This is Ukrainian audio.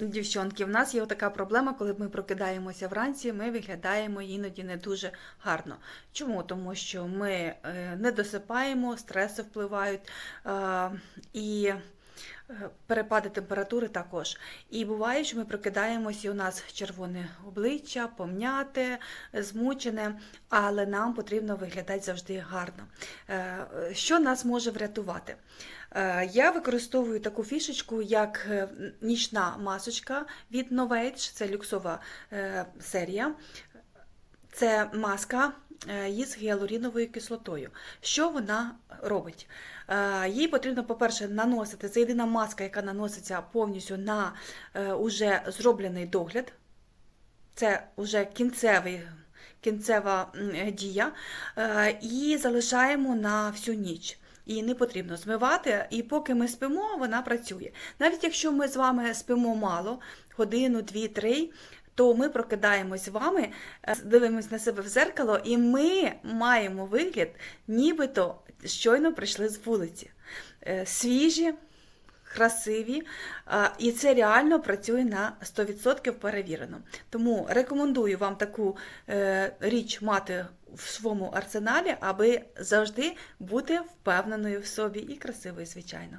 Дівчонки, в нас є така проблема, коли ми прокидаємося вранці, ми виглядаємо іноді не дуже гарно. Чому? Тому що ми е, не досипаємо, стреси впливають е, і перепади температури також. І буває, що ми прокидаємося, і у нас червоне обличчя, помняте, змучене, але нам потрібно виглядати завжди гарно. Е, Що нас може врятувати? Е, Я використовую таку фішечку, як е, нічна масочка від Novage, це люксова е, серія. Це маска е, із гіалуріновою кислотою. Що вона робить? Е, Їй потрібно, по-перше, наносити. Це єдина маска, яка наноситься повністю на е, уже зроблений догляд. Це вже кінцевий, кінцева дія. Е, І залишаємо на всю ніч. Її не потрібно змивати, і поки ми спимо, вона працює. Навіть якщо ми з вами спимо мало, годину, дві, три, то ми прокидаємось з вами, е, дивимось на себе в зеркало, і ми маємо вигляд, нібито щойно прийшли з вулиці. Е, Свіжі, красиві, і це реально працює на 100% перевірено. Тому рекомендую вам таку е, річ мати в своєму арсеналі, аби завжди бути впевненою в собі і красивою, звичайно.